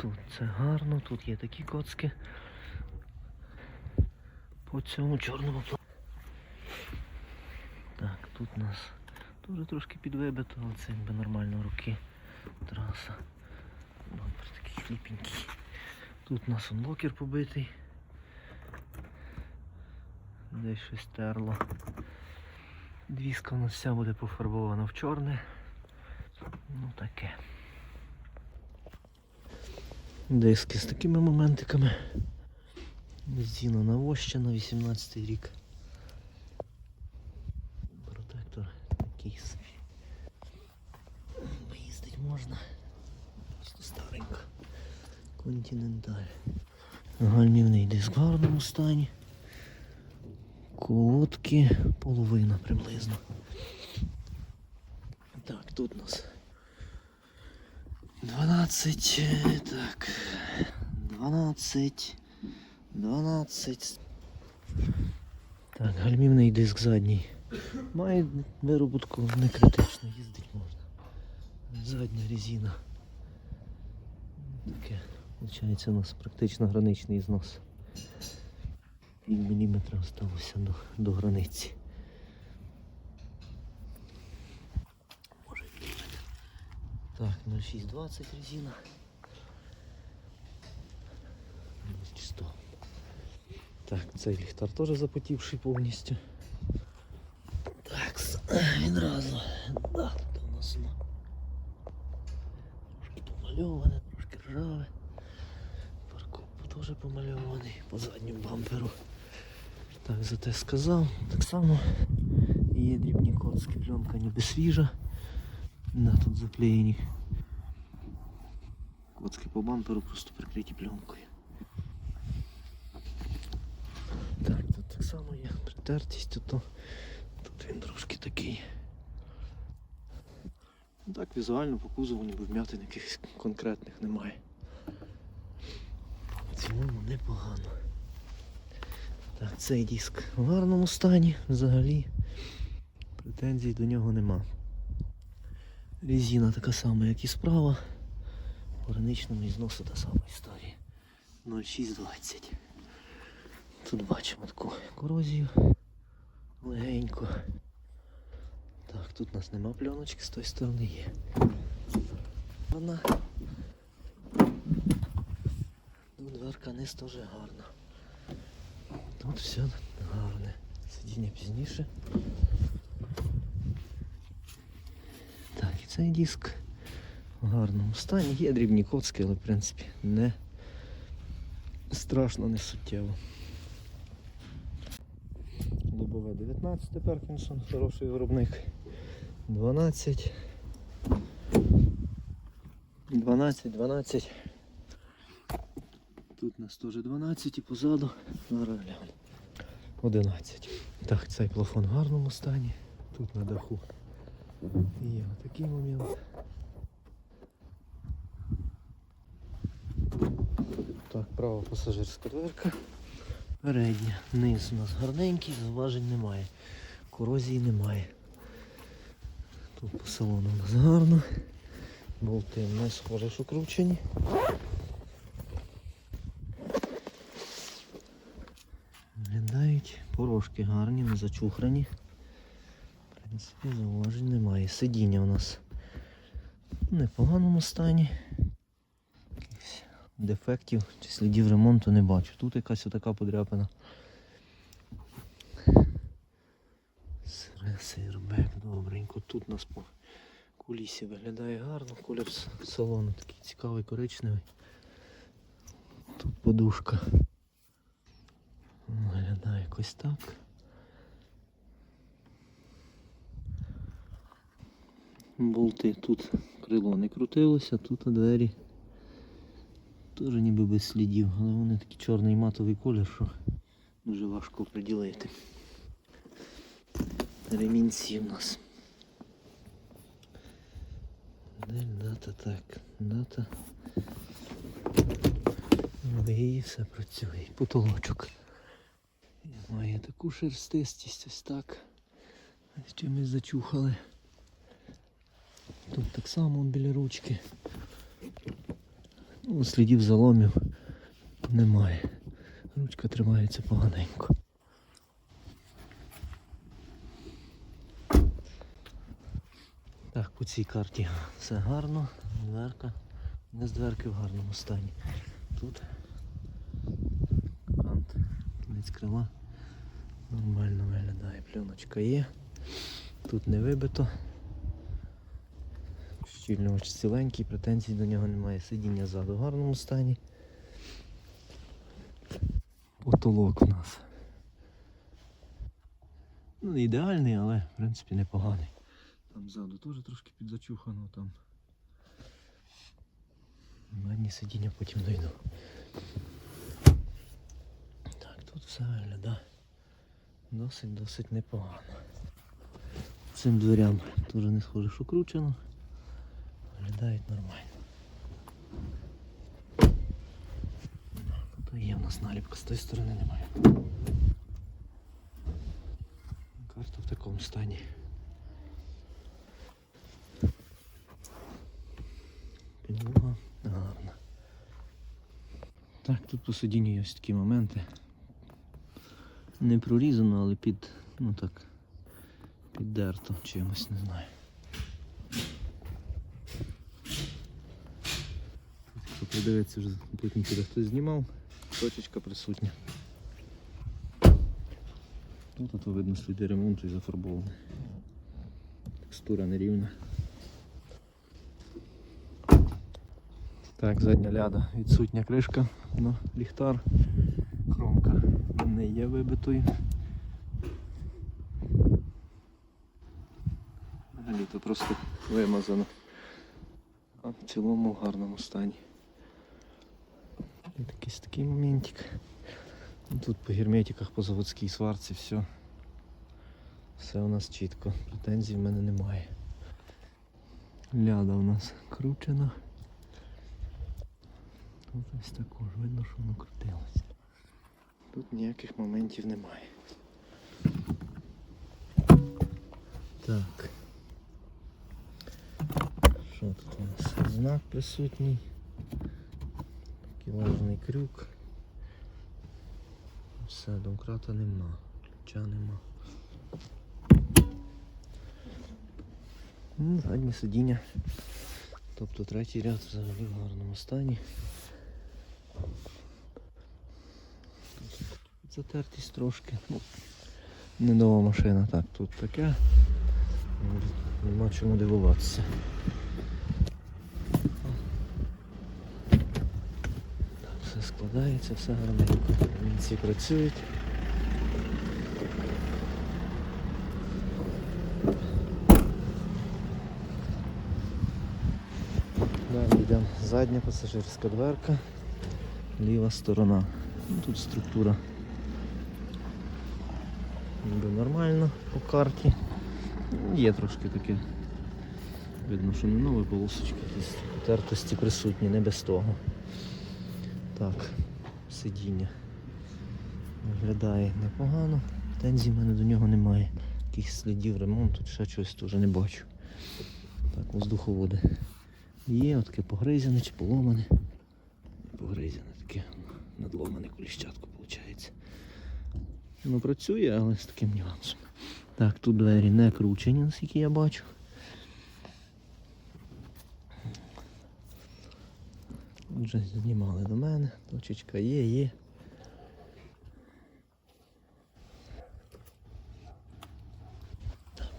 Тут це гарно, тут є такі коцки. По цьому чорному плану. Так, тут нас теж трошки підвибито, але це якби нормально руки. Траса. Добре, такий хліпенький. Тут у нас локер побитий. Десь щось терло. Двіска у нас вся буде пофарбована в чорне. Ну таке. Диски з такими моментиками. Зіна навощена, 18 рік. Протектор такий собі. Поїздить можна. Просто старенька. Континенталь. Гальмівний диск в гарному стані. Колодки половина приблизно. Так, тут у нас 12, е, так, 12, 12. Так, гальмівний диск задній. Має вироботку не критично, їздить можна. Задня резина. Таке, виходить, у нас практично граничний знос. Пів міліметра залишилося до, до границі. Так, 0620 резина. Чисто. Так, цей ліхтар теж запотівший повністю. Так, відразу. Да, тут у нас воно трошки помальоване, трошки ржаве. Паркоп теж помальований по задньому бамперу. Так, зате сказав. Так само є дрібні коцки, пленка ніби свіжа. Да, тут заклеєні. Коцки по бамперу просто прикриті пленкою. Так, тут так само є притертість, то тут він трошки такий. Ну Так, візуально по кузову ніби вмятин якихось конкретних немає. В цілому непогано. Так, цей диск в гарному стані взагалі. Претензій до нього нема. Резина така сама, як і справа. По граничному ізносу та сама історія. 0620. Тут бачимо таку корозію легенько. Так, тут у нас нема пленочки, з тої сторони є. Вона. Ну, дверка низ теж гарна. Тут все гарне. Сидіння пізніше. Так, і цей диск в гарному стані. Є дрібні коцки, але в принципі не страшно, не суттєво. Лобове 19 Перкінсон, хороший виробник. 12. 12, 12. Тут у нас теж 12 і позаду. Зараз гляну. 11. Так, цей плафон в гарному стані. Тут на даху. Є отакий момент. Так, права пасажирська дверка. Передня. Низ у нас гарненький, зауважень немає. Корозії немає. Тут по салону у нас гарно. Болти не схоже, що кручені. Виглядають порошки гарні, не зачухрані. В принципі, зауважень немає. Сидіння у нас в непоганому стані. Якихось дефектів чи слідів ремонту не бачу. Тут якась отака подряпина. Сирбек, добренько. Тут у нас по кулісі виглядає гарно. Колір салону такий цікавий, коричневий. Тут подушка. Виглядає якось так. Болти тут крило не крутилося, тут двері теж ніби без слідів, але вони такий чорний матовий колір, що дуже важко приділити. Ремінці у нас. Дата так, дата. І все працює. Потолочок. Має таку шерстистість ось так. З чимось зачухали. Тут так само біля ручки. Ну, слідів заломів немає. Ручка тримається поганенько. Так, по цій карті все гарно, дверка, не з дверки в гарному стані. Тут кант, кінець крила нормально виглядає, пленочка є. Тут не вибито. Щільнювач ціленький, претензій до нього немає. Сидіння ззаду в гарному стані. Потолок у нас. Ну, не ідеальний, але в принципі непоганий. Там ззаду теж трошки підзачухано там. Задні сидіння потім дойду. Так, тут все виглядає досить-досить непогано. Цим дверям теж не схоже, що кручено. Виглядають нормально. Тут є в нас наліпка, з тої сторони немає. Карта в такому стані. Підлога гарна. Так, тут по сидінню є ось такі моменти. Не прорізано, але під, ну так, піддерто чимось, не знаю. Подивитися, вже потім піде хтось знімав, точечка присутня. Ну, тут видно сліди ремонту і зафарбоване. Текстура нерівна. Так, задня ляда, відсутня кришка на ліхтар. Кромка не є вибитою. Взагалі то просто вимазано. А в цілому в гарному стані. Якийсь такий моментик. Ну, Тут по герметиках, по заводській сварці все. Все у нас чітко. Претензій в мене немає. Ляда у нас кручена. Тут ось також видно, що воно крутилося. Тут ніяких моментів немає. Так. Що тут у нас? Знак присутній. Крюк. Все, домкрата нема, ключа нема. Ну, Заднє сидіння. Тобто третій ряд взагалі в гарному стані. Затертість трошки. Ну, не нова машина, так, тут таке. Нема чому дивуватися. Все складається, все гарненько. Вінці працюють. Далі йдемо задня пасажирська дверка, ліва сторона. Ну, тут структура ніби нормально по карті. Є трошки таке. Видно, що не нові полосочки, якісь тертості присутні, не без того. Так, сидіння виглядає непогано. Тензій в мене до нього немає. Якихось слідів ремонту, ще щось теж не бачу. Так, воздуховоди. Є, отаке погризяне чи поломане. Погризяне таке надломане коліщатко виходить. Воно працює, але з таким нюансом. Так, тут двері не кручені, наскільки я бачу. Вже знімали до мене, точечка є, є.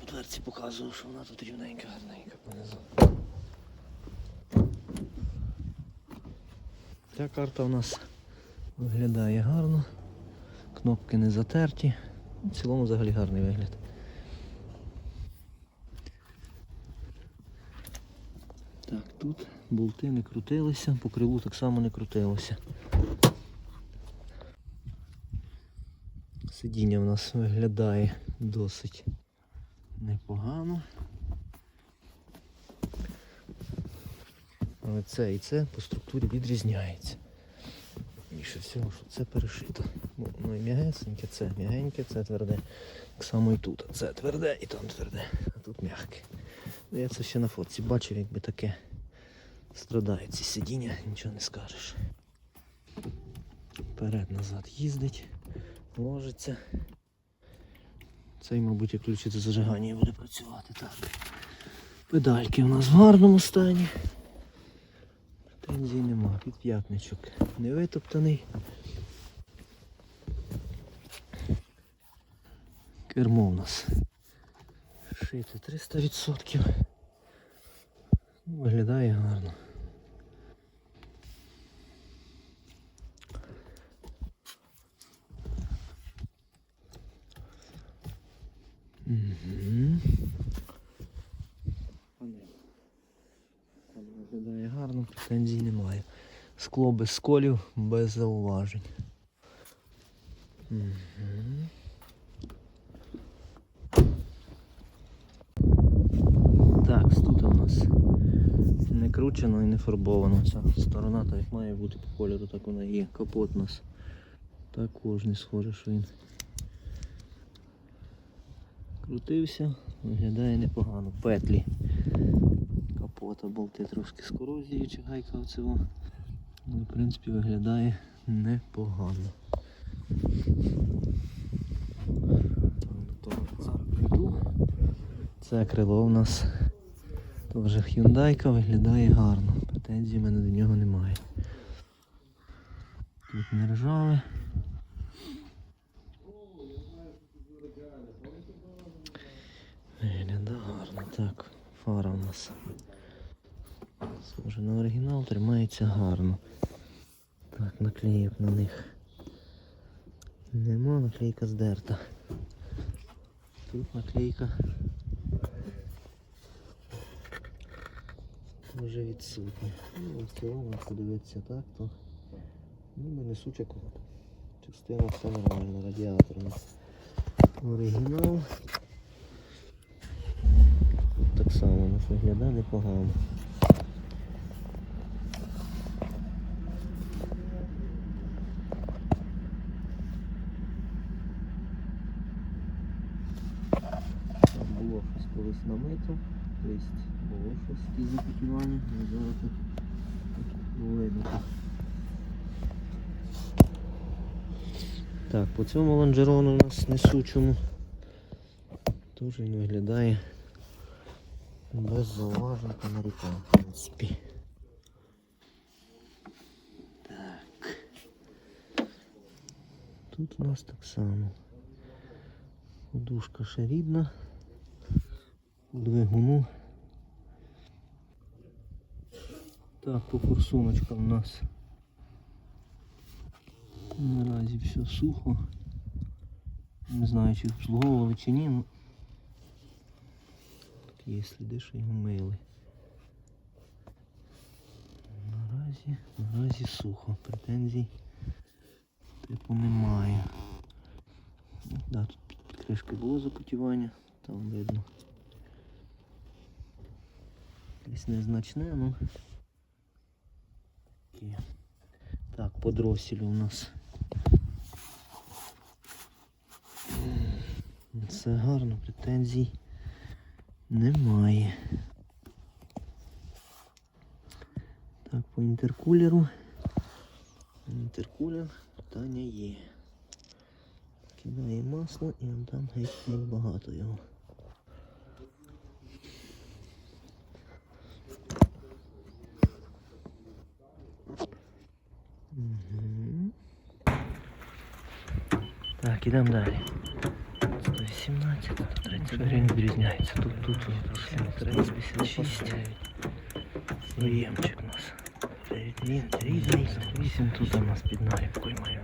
По дверці показував, що вона тут рівненька, гарненька понизу. Ця карта у нас виглядає гарно. Кнопки не затерті. В цілому взагалі гарний вигляд. Так, тут болти не крутилися, по крилу так само не крутилося. Сидіння в нас виглядає досить непогано. Але це і це по структурі відрізняється. Більше всього, що це перешито. Ну, і м'ягесеньке, це м'ягеньке, це тверде. Так само і тут. Це тверде і там тверде, а тут м'яке. Ну, Я це ще на фотці бачив, якби таке Страдають ці сидіння, нічого не скажеш. Вперед-назад їздить, ложиться. Цей, мабуть, як включити зажигання і буде працювати так. Педальки у нас в гарному стані. Претензій нема, підп'ятничок не витоптаний. Кермо у нас шите 300%. Ну, Виглядає гарно. Угу. Виглядає гарно, претензій немає. Скло без сколів, без зауважень. Угу. Так, тут у нас не кручено і не фарбовано. Ця сторона так як має бути по кольору, так вона є. Капот у нас також не схоже, що він крутився, виглядає непогано. Петлі капота, болти трошки з корозією, чи гайка оцього. Ну, в принципі, виглядає непогано. Це крило у нас теж Hyundai виглядає гарно. Претензій в мене до нього немає. Тут не ржаве. Виглядає гарно. Так, фара у нас. Схоже на оригінал, тримається гарно. Так, наклеїв на них. Нема, наклейка здерта. Тут наклейка вже відсутня. Ну, в цілому, якщо дивитися так, то ніби несуча коробка. Частина все нормально, радіатор у нас оригінал. Тут так само у нас виглядає непогано. Там було щось колись намито, тобто було щось якісь запотівання, але зараз тут видно. Так, по цьому лонжерону у нас несучому теж він виглядає без зауважень та нарікань, в принципі. Так. Тут у нас так само. Подушка ще рідна. Двигуну. Так, по форсуночкам у нас наразі все сухо. Не знаю, чи обслуговували чи ні, ну тут є сліди, що його мили. Наразі, наразі сухо, претензій типу немає. Да, тут під було запотівання, там видно. Десь незначне, ну. Так, по дроселю у нас. Все гарно, претензій немає. Так, по інтеркулеру. Інтеркулер питання є. Кидає масло і там геть багато його. Так, ідемо далі. 118, 130 гривень відрізняється. Тут, тут, тут 56. Приємчик у нас. Він різний. 8 тут у нас під наліпкою має.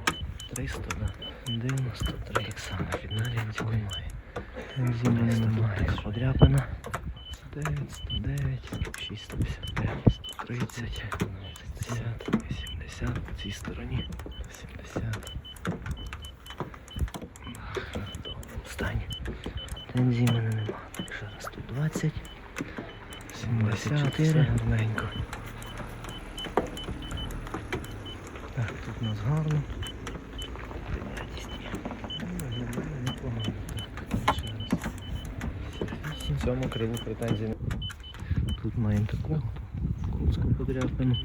300, да. 93. Так само під наліпкою має. Бензину немає. Подряпана. 109, 109, 6, 155, 130, 50, 80, по цій стороні 70. В доброму стані. Тензі мене нема. Ще раз тут 20, 74, гарненько. Так, тут у нас гарно. Прийнятість є. Виглядає непогано. Так, ще раз. 58. В цьому криву претензій не Тут маємо таку Курську подряпину.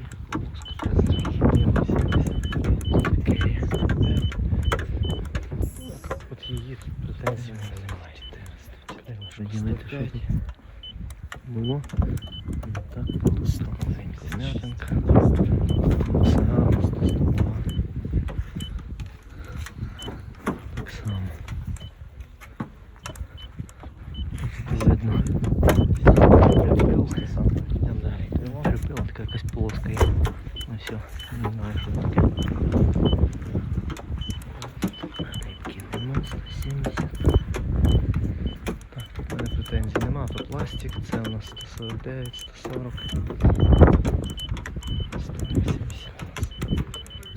5 було. Так, потустаненько. М'ятинка. Все гарно ступало. Так само. Тут видно. Припилка. Припилка якась плоская. Ну все, не знаю, що таке. 149, 140. 180.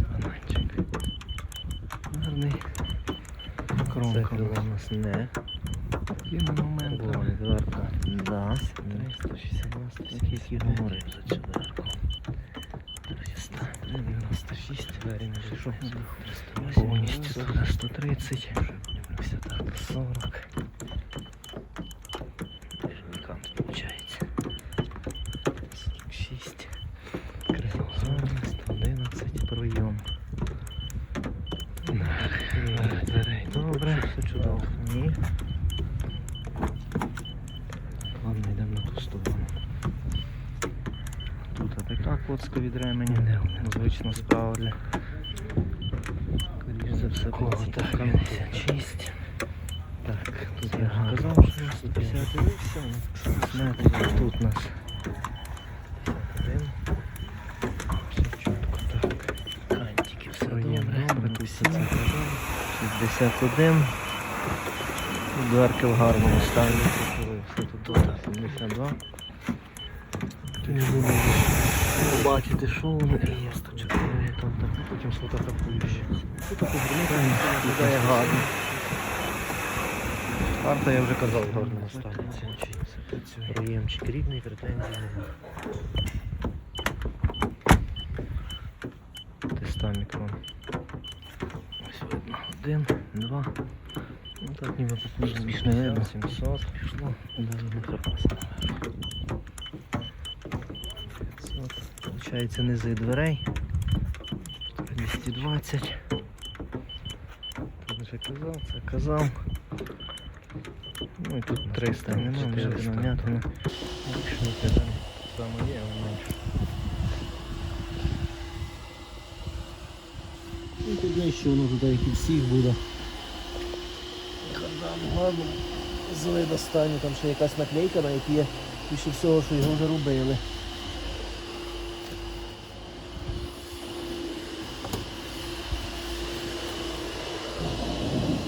Бананчик. Гарний. Кромка крило у нас не. Такими моментами. Червоний дверка. Да. 362, Скільки говорив за цю дверку. 300. 96, двері не зайшов. Повністю туди 130. 40. Кант виходить. 46. Крило зони, 111, прийом. Дверей. Добре, Все чудово. Ні. Ладно, йдемо на ту сторону. Тут така коцка від ремені. Звична справа для. За все, такого так, так, 56. Так, тут я казав, що 150 150 метрів. Тут у нас Один. Все чітко, так. кантики, все Проєм добре. добре, Тут тут всі всі ці 61. Дверки в гарному стані. Все тут добре. 72. Побачити, що воно і є 104. Там так. Потім сфотографуєш. Тут таку виглядає гарно. Карта я вже казав. Це працює. Проємчик рідний, претензій нема. Теста мікрон. Ось видно. Один, два. Ну так ніби тут більш не видно. 700. Пішло. Навіть не каркаса. 500. Получається низи дверей. 220. Тут вже казав, це Казав. Ну і тут 300. Нема, вже 400. нам'ятина. Якщо не казав, саме є, але менше. Ну тут нижче воно туди, як і всіх буде. Кардан гарно з вида стані, там ще якась наклейка, на якій є більше всього, що його вже робили.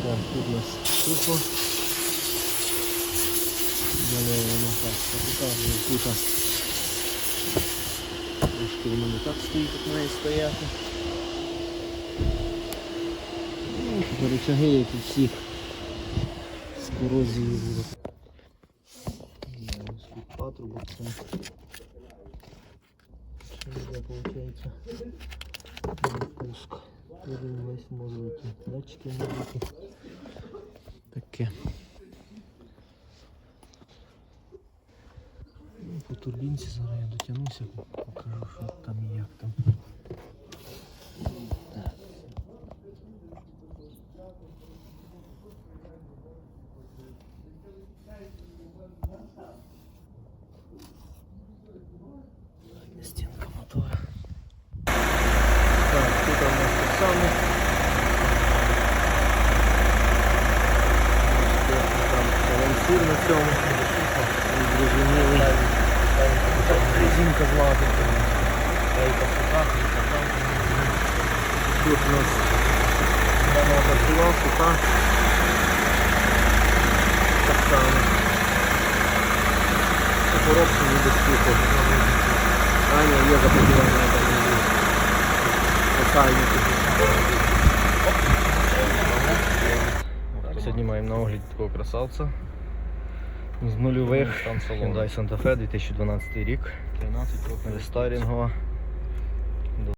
Так, тут у нас сухо. Воно так, показую тут. Трошки воно не так стоїть, як має стояти. Ну, Рычаги, як у всіх з корозією патрубок? Пуск. Перед весь. Датчики мозоки. Таке. По турбінці зараз я дотягнуся, покажу, що там і як там. Так. Задня стінка мотора. Так, тут у нас так само. Бачите, Там балансир на цьому. Зрозумілий. Резинка злата. Тут у нас дана працював, суха. Так само. Це коробка не безпеки. Аня є заподівання там не є. Посальники. Так, сьогодні маємо на огляді такого красавця. З нульових. Hyundai Santa Fe 2012 рік. 13 років. Рестайлінгова.